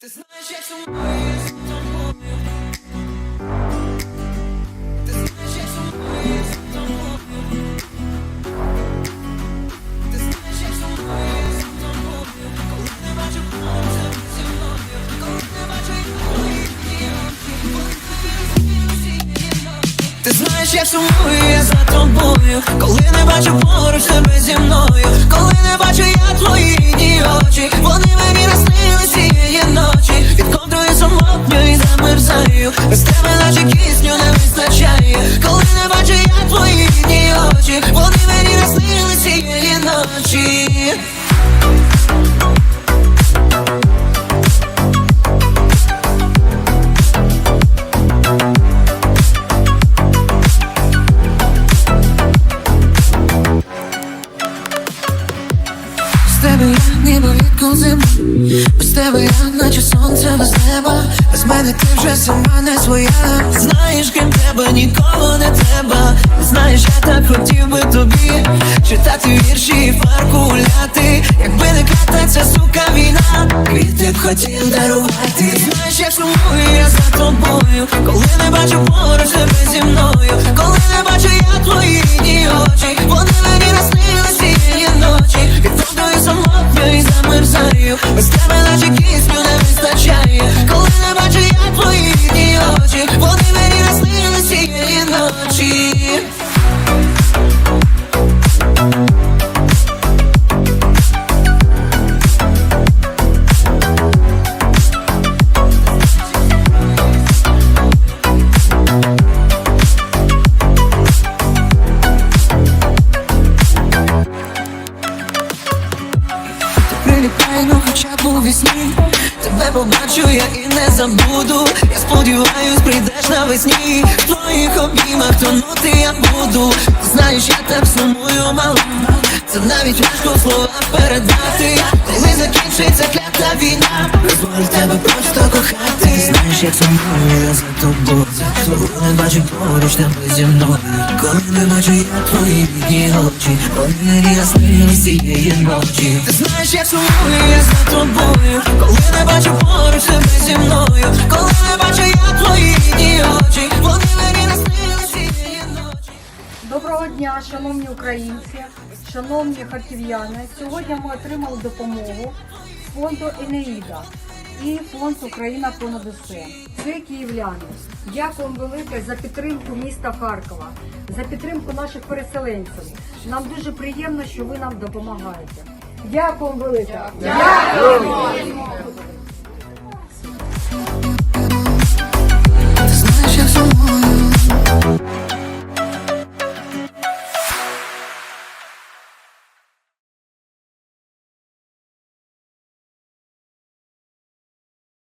Ти знаєш, як сумує за тобою. Ти знаєш, як сумує за тобою. Ти знаєш, як сумує за тобою. Коли не бачу поруч зі мною. Коли не бачу твої очі. Ти знаєш, як сумує за тобою, коли не бачу поруч тебе я ніби відкол землі Без тебе я наче сонце без неба. Без мене ти вже сама не своя. Знаєш, ким тебе нікого не треба. Знаєш, я так хотів би тобі Читати вірші і фарку гуляти Якби не ця сука війна Квіти б хотів дарувати. Знаєш, як сумую я за тобою. Коли не бачу поруч і замерзаю Без тебе наче кисню не вистачає Ну хоча б у вісні. Тебе побачу я і не забуду. Я сподіваюсь, прийдеш навесні. В твоїх обіймах тонути я буду. Знаєш, я так сумую мало Це навіть важко в словах передати. Коли закінчиться клята війна Дозволь тебе просто кохати. Знаєш, як сумую я за тобою. Коли не бачу поруч тебе зі мною. Коли не бачу я твої рідні очі Вони мені яснили цієї ночі. Ти знаєш, як сумую я за тобою. Коли не бачу поруч тебе зі мною. Коли не бачу я твої шановні українці, шановні харків'яни. Сьогодні ми отримали допомогу фонду Енеїда і фонд Україна понад усе. Це київляни. Дякуємо велике за підтримку міста Харкова, за підтримку наших переселенців. Нам дуже приємно, що ви нам допомагаєте. Дякуємо велике. Дякуємо.